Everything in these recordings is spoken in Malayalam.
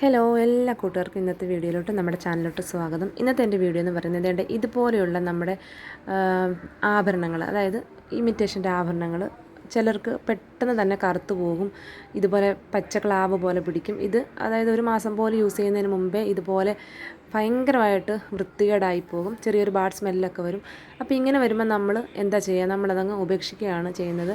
ഹലോ എല്ലാ കൂട്ടുകാർക്കും ഇന്നത്തെ വീഡിയോയിലോട്ട് നമ്മുടെ ചാനലിലോട്ട് സ്വാഗതം. ഇന്നത്തെ എന്റെ വീഡിയോ എന്ന് പറയുന്നത് എന്റെ ഇതുപോലെയുള്ള നമ്മുടെ ആഭരണങ്ങൾ അതായത് ഇമിറ്റേഷന്റെ ആഭരണങ്ങൾ ചിലർക്ക് പെട്ടെന്ന് തന്നെ കറുത്തു പോകും. ഇതുപോലെ പച്ച ക്ലാവ് പോലെ പിടിക്കും. ഇത് അതായത് ഒരു മാസം പോലെ യൂസ് ചെയ്യുന്നതിന് മുമ്പേ ഇതുപോലെ ഭയങ്കരമായിട്ട് വൃത്തികേടായി പോകും. ചെറിയൊരു ബാഡ് സ്മെല്ലൊക്കെ വരും. അപ്പോൾ ഇങ്ങനെ വരുമ്പോൾ നമ്മൾ എന്താ ചെയ്യുക നമ്മളതങ്ങ് ഉപേക്ഷിക്കുകയാണ് ചെയ്യുന്നത്.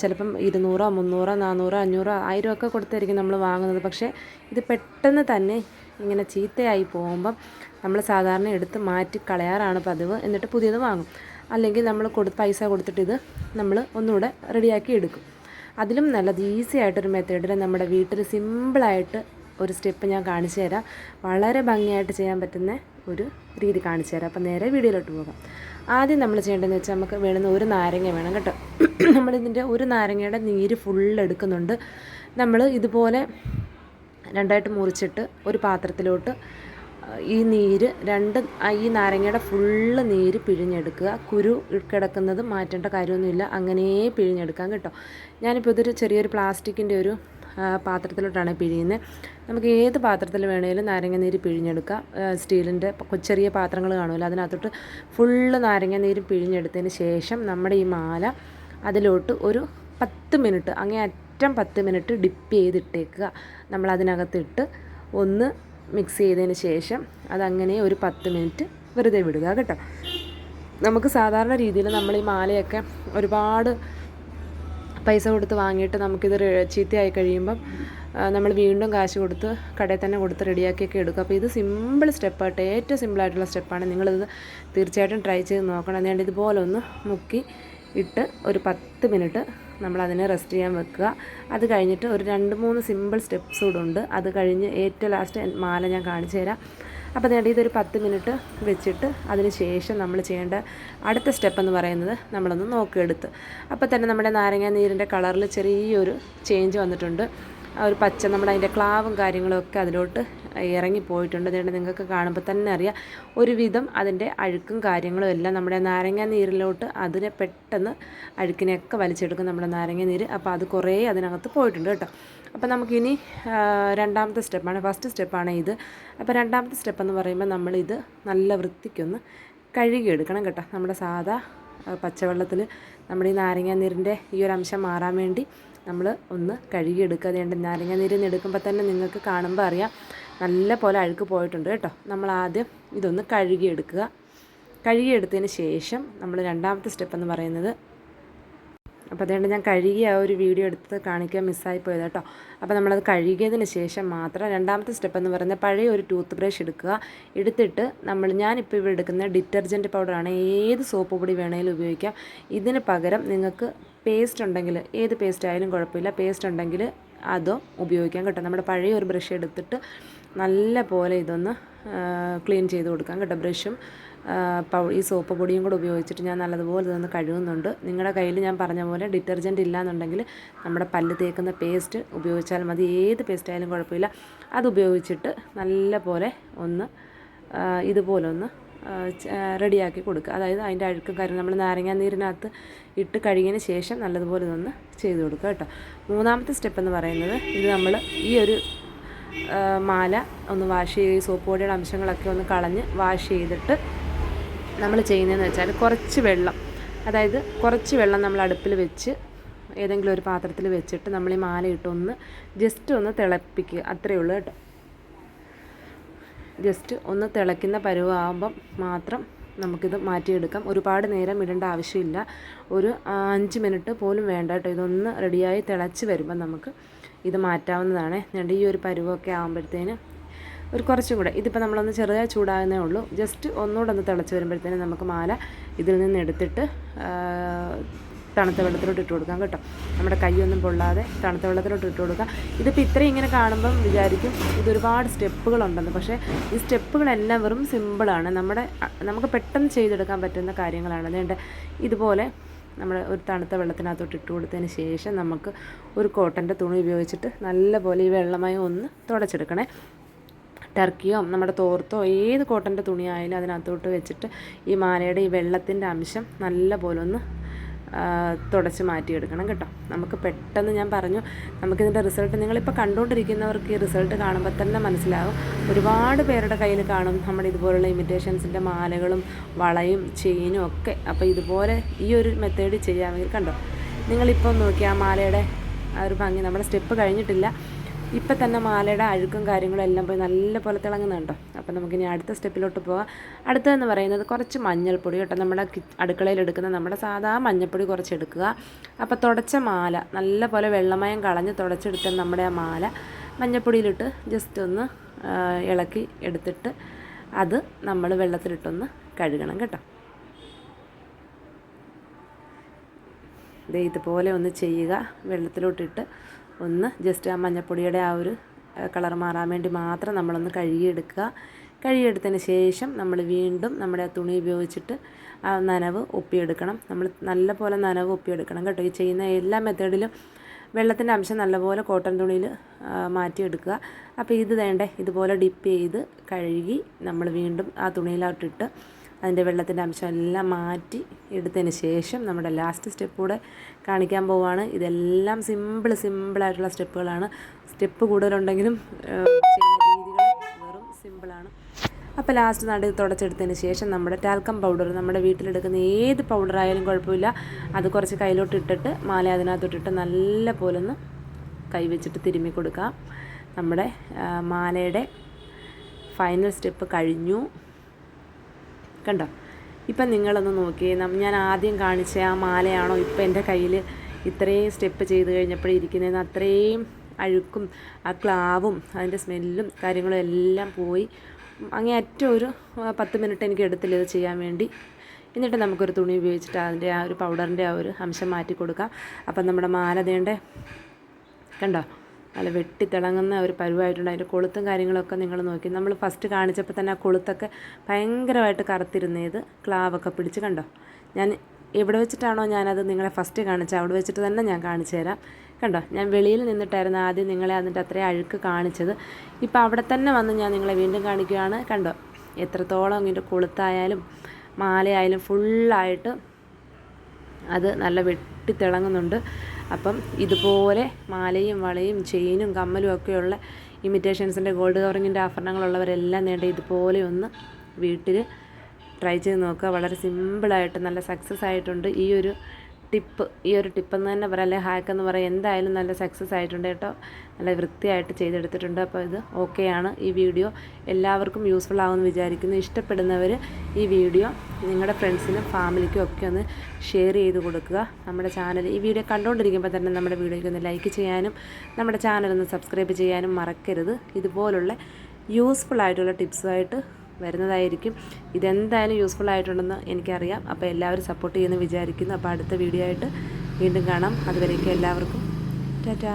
ചിലപ്പം ഇരുന്നൂറോ മുന്നൂറോ നാനൂറോ അഞ്ഞൂറോ ആയിരം ഒക്കെ കൊടുത്തായിരിക്കും നമ്മൾ വാങ്ങുന്നത്. പക്ഷേ ഇത് പെട്ടെന്ന് തന്നെ ഇങ്ങനെ ചീത്തയായി പോകുമ്പം നമ്മൾ സാധാരണ എടുത്ത് മാറ്റി കളയാറാണ് പതിവ്. എന്നിട്ട് പുതിയത് വാങ്ങും. അല്ലെങ്കിൽ നമ്മൾ കൊടു പൈസ കൊടുത്തിട്ട് ഇത് നമ്മൾ ഒന്നുകൂടെ റെഡിയാക്കി എടുക്കും. അതിലും നല്ലത് ഈസി ആയിട്ടൊരു മെത്തേഡിൽ നമ്മുടെ വീട്ടിൽ സിമ്പിളായിട്ട് ഒരു സ്റ്റെപ്പ് ഞാൻ കാണിച്ചു തരാം. വളരെ ഭംഗിയായിട്ട് ചെയ്യാൻ പറ്റുന്ന ഒരു രീതി കാണിച്ചു തരാം. അപ്പോൾ നേരെ വീഡിയോയിലോട്ട് പോകാം. ആദ്യം നമ്മൾ ചെയ്യേണ്ടതെന്ന് വെച്ചാൽ നമുക്ക് വേണമെന്ന് ഒരു നാരങ്ങ വേണം കേട്ടോ. നമ്മളിതിന്റെ ഒരു നാരങ്ങയുടെ നീര് ഫുൾ എടുക്കുന്നുണ്ട്. നമ്മൾ ഇതുപോലെ രണ്ടായിട്ട് മുറിച്ചിട്ട് ഒരു പാത്രത്തിലോട്ട് ഈ നീര് രണ്ട് ഈ നാരങ്ങയുടെ ഫുള്ള് നീര് പിഴിഞ്ഞെടുക്കുക. കുരു കിടക്കുന്നത് മാറ്റേണ്ട കാര്യമൊന്നുമില്ല. അങ്ങനെ പിഴിഞ്ഞെടുക്കാം കേട്ടോ. ഞാനിപ്പോൾ ഇതൊരു ചെറിയൊരു പ്ലാസ്റ്റിക്കിന്റെ ഒരു പാത്രത്തിലോട്ടാണ് പിഴിയുന്നത് നമുക്ക് ഏത് പാത്രത്തിൽ വേണേലും നാരങ്ങ നീര് പിഴിഞ്ഞെടുക്കാം. സ്റ്റീലിന്റെ ചെറിയ പാത്രങ്ങൾ കാണുമല്ലോ. അതിനകത്തോട്ട് ഫുള്ള് നാരങ്ങ നീര് പിഴിഞ്ഞെടുത്തതിന് ശേഷം നമ്മുടെ ഈ മാല അതിലോട്ട് ഒരു പത്ത് മിനിറ്റ് അങ്ങേ അറ്റം പത്ത് മിനിറ്റ് ഡിപ്പ് ചെയ്തിട്ടേക്കുക. നമ്മളതിനകത്തിട്ട് ഒന്ന് മിക്സ് ചെയ്തതിന് ശേഷം അതങ്ങനെ ഒരു പത്ത് മിനിറ്റ് വെറുതെ വിടുക കേട്ടോ. നമുക്ക് സാധാരണ രീതിയിൽ നമ്മൾ ഈ മാലയൊക്കെ ഒരുപാട് പൈസ കൊടുത്ത് വാങ്ങിയിട്ട് നമുക്കിത് ചീത്തയായി കഴിയുമ്പം നമ്മൾ വീണ്ടും കാശ് കൊടുത്ത് കടയിൽ തന്നെ കൊടുത്ത് റെഡിയാക്കിയൊക്കെ എടുക്കും. അപ്പോൾ ഇത് സിമ്പിൾ സ്റ്റെപ്പായിട്ട് ഏറ്റവും സിമ്പിളായിട്ടുള്ള സ്റ്റെപ്പാണ്. നിങ്ങളിത് തീർച്ചയായിട്ടും ട്രൈ ചെയ്ത് നോക്കണം. അതുകൊണ്ട് ഇതുപോലെ ഒന്ന് മുക്കി ഇട്ട് ഒരു പത്ത് മിനിറ്റ് നമ്മൾ അതിനെ റെസ്റ്റ് ചെയ്യാൻ വെക്കുക. അത് കഴിഞ്ഞിട്ട് ഒരു രണ്ട് മൂന്ന് സിമ്പിൾ സ്റ്റെപ്സ് കൂടെ ഉണ്ട് അത് കഴിഞ്ഞ് ഏറ്റവും ലാസ്റ്റ് മാല ഞാൻ കാണിച്ചു തരാം. അപ്പോൾ നേടി ഇതൊരു പത്ത് മിനിറ്റ് വെച്ചിട്ട് അതിന് ശേഷം നമ്മൾ ചെയ്യേണ്ട അടുത്ത സ്റ്റെപ്പ് എന്ന് പറയുന്നത് നമ്മളൊന്ന് നോക്കിയെടുത്ത്. അപ്പോൾ തന്നെ നമ്മുടെ നാരങ്ങ നീരിന്റെ കളറിൽ ചെറിയൊരു ചേഞ്ച് വന്നിട്ടുണ്ട്. ആ ഒരു പച്ച നമ്മുടെ അതിന്റെ ക്ലാവും കാര്യങ്ങളും ഒക്കെ അതിലോട്ട് ഇറങ്ങിപ്പോയിട്ടുണ്ട് അതുകൊണ്ട് നിങ്ങൾക്ക് കാണുമ്പോൾ തന്നെ അറിയാം. ഒരുവിധം അതിന്റെ അഴുക്കും കാര്യങ്ങളും എല്ലാം നമ്മുടെ നാരങ്ങ നീരിലോട്ട് അതിനെ പെട്ടെന്ന് അഴുക്കിനെയൊക്കെ വലിച്ചെടുക്കും നമ്മുടെ നാരങ്ങ നീര്. അപ്പോൾ അത് കുറേ അതിനകത്ത് പോയിട്ടുണ്ട് കേട്ടോ. അപ്പോൾ നമുക്കിനി രണ്ടാമത്തെ സ്റ്റെപ്പാണ്. ഫസ്റ്റ് സ്റ്റെപ്പാണ് ഇത്. അപ്പോൾ രണ്ടാമത്തെ സ്റ്റെപ്പ് എന്ന് പറയുമ്പോൾ നമ്മളിത് നല്ല വൃത്തിക്കൊന്ന് കഴുകിയെടുക്കണം കേട്ടോ. നമ്മുടെ സാധാ പച്ചവെള്ളത്തിൽ നമ്മുടെ ഈ നാരങ്ങ നീരിന്റെ ഈ ഒരു അംശം മാറാൻ വേണ്ടി നമ്മൾ ഒന്ന് കഴുകിയെടുക്കുക. അതുകൊണ്ട് നാരങ്ങ നീര് എടുക്കുമ്പോൾ തന്നെ നിങ്ങൾക്ക് കാണുമ്പോൾ അറിയാം. നല്ല പോലെ അഴുക്ക് പോയിട്ടുണ്ട് കേട്ടോ. നമ്മൾ ആദ്യം ഇതൊന്ന് കഴുകിയെടുക്കുക. കഴുകിയെടുത്തതിന് ശേഷം നമ്മൾ രണ്ടാമത്തെ സ്റ്റെപ്പ് എന്ന് പറയുന്നത് അപ്പോൾ അതുകൊണ്ട് ഞാൻ കഴുകി ആ ഒരു വീഡിയോ എടുത്ത് കാണിക്കാൻ മിസ്സായി പോയത് കേട്ടോ. അപ്പോൾ നമ്മളത് കഴുകിയതിന് ശേഷം മാത്രം രണ്ടാമത്തെ സ്റ്റെപ്പ് എന്ന് പറയുന്നത് പഴയ ഒരു ടൂത്ത് ബ്രഷ് എടുക്കുക. എടുത്തിട്ട് നമ്മൾ ഞാനിപ്പോൾ ഇവിടെ എടുക്കുന്ന ഡിറ്റർജന്റ് പൗഡറാണ് ഏത് സോപ്പ് പൊടി വേണമെങ്കിലും ഉപയോഗിക്കാം. ഇതിന് പകരം നിങ്ങൾക്ക് പേസ്റ്റ് ഉണ്ടെങ്കിൽ ഏത് പേസ്റ്റ് ആയാലും കുഴപ്പമില്ല. പേസ്റ്റ് ഉണ്ടെങ്കിൽ അതോ ഉപയോഗിക്കാം കേട്ടോ. നമ്മുടെ പഴയ ഒരു ബ്രഷ് എടുത്തിട്ട് നല്ല പോലെ ഇതൊന്ന് ക്ലീൻ ചെയ്ത് കൊടുക്കാം കേട്ടോ. ബ്രഷും ഈ സോപ്പ് പൊടിയും കൂടെ ഉപയോഗിച്ചിട്ട് ഞാൻ നല്ലതുപോലെ ഇതൊന്ന് കഴുകുന്നുണ്ട്. നിങ്ങളുടെ കയ്യിൽ ഞാൻ പറഞ്ഞ പോലെ ഡിറ്റർജന്റ് ഇല്ലയെന്നുണ്ടെങ്കിൽ നമ്മുടെ പല്ല് തേക്കുന്ന പേസ്റ്റ് ഉപയോഗിച്ചാൽ മതി. ഏത് പേസ്റ്റ് ആയാലും കുഴപ്പമില്ല. അത് ഉപയോഗിച്ചിട്ട് നല്ല പോലെ ഒന്ന് ഇതുപോലെ ഒന്ന് റെഡിയാക്കി കൊടുക്കുക. അതായത് അതിന്റെ അഴുക്കും കാര്യം നമ്മൾ നാരങ്ങാ നീരിനകത്ത് ഇട്ട് കഴുകിയതിന് ശേഷം നല്ലതുപോലെ ഇതൊന്ന് ചെയ്ത് കൊടുക്കുക കേട്ടോ. മൂന്നാമത്തെ സ്റ്റെപ്പ് എന്ന് പറയുന്നത് ഇത് നമ്മൾ ഈ ഒരു മാല ഒന്ന് വാഷ് ചെയ്ത് സോപ്പ് പൊടിയുടെ അംശങ്ങളൊക്കെ ഒന്ന് കളഞ്ഞ് വാഷ് ചെയ്തിട്ട് നമ്മൾ ചെയ്യുന്നതെന്ന് വെച്ചാൽ കുറച്ച് വെള്ളം. അതായത് കുറച്ച് വെള്ളം നമ്മൾ അടുപ്പിൽ വെച്ച് ഏതെങ്കിലും ഒരു പാത്രത്തിൽ വെച്ചിട്ട് നമ്മൾ ഈ മാലയിട്ടൊന്ന് ജസ്റ്റ് ഒന്ന് തിളപ്പിക്കുക. അത്രയേ ഉള്ളൂ കേട്ടോ. ജസ്റ്റ് ഒന്ന് തിളയ്ക്കുന്ന പരുവാകുമ്പം മാത്രം നമുക്കിത് മാറ്റിയെടുക്കാം. ഒരുപാട് നേരം ഇടേണ്ട ആവശ്യമില്ല. ഒരു അഞ്ച് മിനിറ്റ് പോലും വേണ്ട കേട്ടോ. ഇതൊന്ന് റെഡിയായി തിളച്ച് വരുമ്പം നമുക്ക് ഇത് മാറ്റാവുന്നതാണ്. ഈ ഒരു പരുവമൊക്കെ ആകുമ്പോഴത്തേന് ഒരു കുറച്ചും കൂടെ. ഇതിപ്പോൾ നമ്മളൊന്ന് ചെറുതായി ചൂടാകുന്നേ ഉള്ളൂ. ജസ്റ്റ് ഒന്നുകൂടെ ഒന്ന് തിളച്ച് വരുമ്പോഴത്തേനും നമുക്ക് മാല ഇതിൽ നിന്ന് എടുത്തിട്ട് തണുത്ത വെള്ളത്തിലോട്ട് ഇട്ട് കൊടുക്കാം കേട്ടോ. നമ്മുടെ കൈയൊന്നും പൊള്ളാതെ തണുത്ത വെള്ളത്തിലോട്ട് ഇട്ട് കൊടുക്കാം. ഇതിപ്പോൾ ഇത്രയും ഇങ്ങനെ കാണുമ്പം വിചാരിക്കും ഇതൊരുപാട് സ്റ്റെപ്പുകളുണ്ടെന്ന് പക്ഷേ ഈ സ്റ്റെപ്പുകളെല്ലാം വെറും സിമ്പിളാണ് നമ്മുടെ നമുക്ക് പെട്ടെന്ന് ചെയ്തെടുക്കാൻ പറ്റുന്ന കാര്യങ്ങളാണ്. അതുകൊണ്ട് ഇതുപോലെ നമ്മൾ ഒരു തണുത്ത വെള്ളത്തിനകത്തോട്ട് ഇട്ട് കൊടുത്തതിന് ശേഷം നമുക്ക് ഒരു കോട്ടന്റെ തുണി ഉപയോഗിച്ചിട്ട് നല്ലപോലെ ഈ വെള്ളമായി ഒന്ന് തുടച്ചെടുക്കണേ. ടർക്കിയോ നമ്മുടെ തോർത്തോ ഏത് കോട്ടന്റെ തുണിയായാലും അതിനകത്തോട്ട് വെച്ചിട്ട് ഈ മാലയുടെ ഈ വെള്ളത്തിന്റെ അംശം നല്ല പോലെ ഒന്ന് തുടച്ച് മാറ്റിയെടുക്കണം കേട്ടോ. നമുക്ക് പെട്ടെന്ന് ഞാൻ പറഞ്ഞു നമുക്കിതിന്റെ റിസൾട്ട് നിങ്ങളിപ്പോൾ കണ്ടുകൊണ്ടിരിക്കുന്നവർക്ക് ഈ റിസൾട്ട് കാണുമ്പോൾ തന്നെ മനസ്സിലാവും. ഒരുപാട് പേരുടെ കയ്യിൽ കാണും നമ്മുടെ ഇതുപോലുള്ള ഇമിറ്റേഷൻസിന്റെ മാലകളും വളയും ചെയിനും ഒക്കെ. അപ്പോൾ ഇതുപോലെ ഈ ഒരു മെത്തേഡ് ചെയ്യാമെങ്കിൽ കണ്ടോ. നിങ്ങളിപ്പോൾ നോക്കി ആ മാലയുടെ ആ ഒരു ഭംഗി നമ്മുടെ സ്റ്റെപ്പ് കഴിഞ്ഞിട്ടില്ല. ഇപ്പം തന്നെ മാലയുടെ അഴുക്കും കാര്യങ്ങളും എല്ലാം പോയി നല്ല പോലെ തിളങ്ങുന്നുണ്ടോ. അപ്പം നമുക്കിനി അടുത്ത സ്റ്റെപ്പിലോട്ട് പോവാം. അടുത്തതെന്ന് പറയുന്നത് കുറച്ച് മഞ്ഞൾപ്പൊടി കേട്ടോ. നമ്മുടെ എടുക്കുന്ന നമ്മുടെ സാധാ മഞ്ഞൾപ്പൊടി കുറച്ച് എടുക്കുക. അപ്പോൾ തുടച്ച മാല നല്ല പോലെ വെള്ളമയം കളഞ്ഞ് തുടച്ചെടുത്ത നമ്മുടെ ആ മാല മഞ്ഞൾപ്പൊടിയിലിട്ട് ജസ്റ്റ് ഒന്ന് ഇളക്കി എടുത്തിട്ട് അത് നമ്മൾ വെള്ളത്തിലിട്ടൊന്ന് കഴുകണം കേട്ടോ. ഇതേ ഇതുപോലെ ഒന്ന് ചെയ്യുക. വെള്ളത്തിലോട്ടിട്ട് ഒന്ന് ജസ്റ്റ് ആ മഞ്ഞപ്പൊടിയുടെ ആ ഒരു കളർ മാറാൻ വേണ്ടി മാത്രം നമ്മളൊന്ന് കഴുകിയെടുക്കുക. കഴുകിയെടുത്തതിന് ശേഷം നമ്മൾ വീണ്ടും നമ്മുടെ ആ തുണി ഉപയോഗിച്ചിട്ട് ആ നനവ് ഒപ്പിയെടുക്കണം. നമ്മൾ നല്ല പോലെ നനവ് ഒപ്പിയെടുക്കണം കേട്ടോ. ഈ ചെയ്യുന്ന എല്ലാ മെത്തേഡിലും വെള്ളത്തിന്റെ അംശം നല്ലപോലെ കോട്ടൺ തുണിയിൽ മാറ്റിയെടുക്കുക. അപ്പോൾ ഇത് വേണ്ടേ ഇതുപോലെ ഡിപ്പ് ചെയ്ത് കഴുകി നമ്മൾ വീണ്ടും ആ തുണിയിലോട്ടിട്ട് അതിന്റെ വെള്ളത്തിന്റെ അംശമെല്ലാം മാറ്റി എടുത്തതിന് ശേഷം നമ്മുടെ ലാസ്റ്റ് സ്റ്റെപ്പ് കൂടെ കാണിക്കാൻ പോവാണ്. ഇതെല്ലാം സിമ്പിൾ സിമ്പിളായിട്ടുള്ള സ്റ്റെപ്പുകളാണ്. സ്റ്റെപ്പ് കൂടുതലുണ്ടെങ്കിലും ചെയ്യുന്ന രീതികൾ വെറും സിമ്പിളാണ് അപ്പോൾ ലാസ്റ്റ് നട തുടച്ചെടുത്തതിന് ശേഷം നമ്മുടെ ടാൽക്കം പൗഡർ നമ്മുടെ വീട്ടിലെടുക്കുന്ന ഏത് പൗഡർ ആയാലും കുഴപ്പമില്ല. അത് കുറച്ച് കയ്യിലോട്ട് ഇട്ടിട്ട് മാല അതിനകത്തോട്ടിട്ട് നല്ല പോലെ ഒന്ന് കൈവച്ചിട്ട് തിരുമ്മി കൊടുക്കാം. നമ്മുടെ മാലയുടെ ഫൈനൽ സ്റ്റെപ്പ് കഴിഞ്ഞു. കണ്ടോ? ഇപ്പം നിങ്ങളൊന്ന് നോക്കിയേ നം- ഞാൻ ആദ്യം കാണിച്ച ആ മാലയാണോ ഇപ്പം എന്റെ കയ്യിൽ ഇത്രയും സ്റ്റെപ്പ് ചെയ്ത് കഴിഞ്ഞപ്പോൾ ഇരിക്കുന്നതെന്ന് അത്രയും അഴുക്കും ആ ക്ലാവും അതിന്റെ സ്മെല്ലും കാര്യങ്ങളും എല്ലാം പോയി. അങ്ങേ അറ്റം ഒരു പത്ത് മിനിറ്റ് എനിക്ക് എടുത്തില്ല ഇത് ചെയ്യാൻ വേണ്ടി. എന്നിട്ട് നമുക്കൊരു തുണി ഉപയോഗിച്ചിട്ട് അതിന്റെ ആ ഒരു പൗഡറിന്റെ ആ ഒരു അംശം മാറ്റി കൊടുക്കാം. അപ്പം നമ്മുടെ മാല ദേണ്ടേ കണ്ടോ? നല്ല വെട്ടിത്തിളങ്ങുന്ന ഒരു പരുവായിട്ടുണ്ട്. അതിന്റെ കൊളുത്തും കാര്യങ്ങളൊക്കെ നിങ്ങൾ നോക്കി. നമ്മൾ ഫസ്റ്റ് കാണിച്ചപ്പോൾ തന്നെ ആ കൊളുത്തൊക്കെ ഭയങ്കരമായിട്ട് കറുത്തിരുന്നത് ക്ലാവൊക്കെ പിടിച്ച് കണ്ടോ? ഞാൻ എവിടെ വെച്ചിട്ടാണോ ഞാനത് നിങ്ങളെ ഫസ്റ്റ് കാണിച്ചത്? അവിടെ വെച്ചിട്ട് തന്നെ ഞാൻ കാണിച്ചു തരാം. കണ്ടോ? ഞാൻ വെളിയിൽ നിന്നിട്ടായിരുന്നു ആദ്യം നിങ്ങളെ അതിന്റെ അത്രയും അഴുക്ക് കാണിച്ചത്. ഇപ്പോൾ അവിടെ തന്നെ വന്ന് ഞാൻ നിങ്ങളെ വീണ്ടും കാണിക്കുകയാണ്. കണ്ടോ? എത്രത്തോളം ഇതിന്റെ കൊളുത്തായാലും മാലയായാലും ഫുള്ളായിട്ട് അത് നല്ല വെട്ടി തിളങ്ങുന്നുണ്ട് അപ്പം ഇതുപോലെ മാലയും വളയും ചെയിനും കമ്മലും ഒക്കെയുള്ള ഇമിറ്റേഷൻസിന്റെ ഗോൾഡ് കവറിങ്ങിന്റെ ആഭരണങ്ങളുള്ളവരെല്ലാം നേടി ഇതുപോലെ ഒന്ന് വീട്ടിൽ ട്രൈ ചെയ്ത് നോക്കുക. വളരെ സിമ്പിളായിട്ട് നല്ല സക്സസ് ആയിട്ടുണ്ട്. ഈ ഒരു ടിപ്പ് ഈ ഒരു ടിപ്പ് എന്ന് തന്നെ പറയാം. അല്ലെങ്കിൽ ഹാക്ക് എന്ന് പറയാം. എന്തായാലും നല്ല സക്സസ് ആയിട്ടുണ്ട് കേട്ടോ. നല്ല വൃത്തിയായിട്ട് ചെയ്തെടുത്തിട്ടുണ്ട്. അപ്പോൾ ഇത് ഓക്കെയാണ് ഈ വീഡിയോ എല്ലാവർക്കും യൂസ്ഫുൾ ആകുമെന്ന് വിചാരിക്കുന്നു. ഇഷ്ടപ്പെടുന്നവർ ഈ വീഡിയോ നിങ്ങളുടെ ഫ്രണ്ട്സിനും ഫാമിലിക്കും ഒക്കെ ഒന്ന് ഷെയർ ചെയ്ത് കൊടുക്കുക. നമ്മുടെ ചാനൽ ഈ വീഡിയോ കണ്ടുകൊണ്ടിരിക്കുമ്പോൾ തന്നെ നമ്മുടെ വീഡിയോയ്ക്ക് ഒന്ന് ലൈക്ക് ചെയ്യാനും നമ്മുടെ ചാനൽ ഒന്ന് സബ്സ്ക്രൈബ് ചെയ്യാനും മറക്കരുത്. ഇതുപോലുള്ള യൂസ്ഫുൾ ആയിട്ടുള്ള ടിപ്സുമായിട്ട് വരുന്നതായിരിക്കും. ഇതെന്തായാലും യൂസ്ഫുൾ ആയിട്ടുണ്ടെന്ന് എനിക്കറിയാം. അപ്പോൾ എല്ലാവരും സപ്പോർട്ട് ചെയ്യുമെന്ന് വിചാരിക്കുന്നു. അപ്പോൾ അടുത്ത വീഡിയോ ആയിട്ട് വീണ്ടും കാണാം. അതുവരേക്കും എല്ലാവർക്കും. ടാറ്റാ.